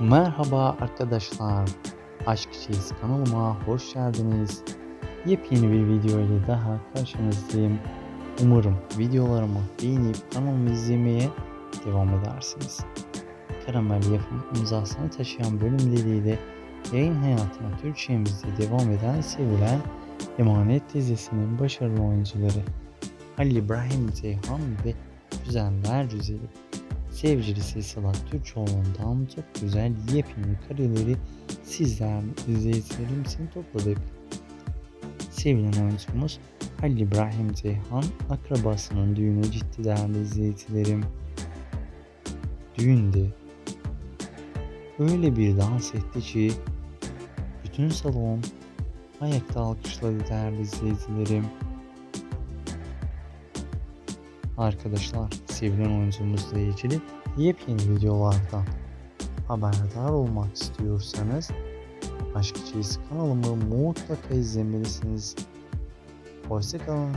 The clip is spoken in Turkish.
Merhaba arkadaşlar. Aşk Çeyiz kanalıma hoş geldiniz. Yepyeni bir video ile daha karşınızdayım. Umarım videolarımı beğenip kanalımı izlemeye devam edersiniz. Karamel yapım imzasını taşıyan bölümleriyle yayın hayatına Türkçemizde devam eden sevilen Emanet dizisinin başarılı oyuncuları Halil İbrahim Ceyhan ve Güzeller Güzeli sevgilisi Sıla Türkoğlu'ndan çok güzel yepyeni kareleri sizler izleyicilerim için topladık. Sevilen oyuncumuz Halil İbrahim Ceyhan akrabasının düğünü ciddi değerli izleyicilerim. Düğünde öyle bir dans etti ki bütün salon ayakta alkışladı değerli izleyicilerim. Arkadaşlar sevilen oyuncumuzla ilgili yepyeni videolardan haberdar olmak istiyorsanız Aşk Çeyiz kanalımı mutlaka izlemelisiniz. Hoşçakalın.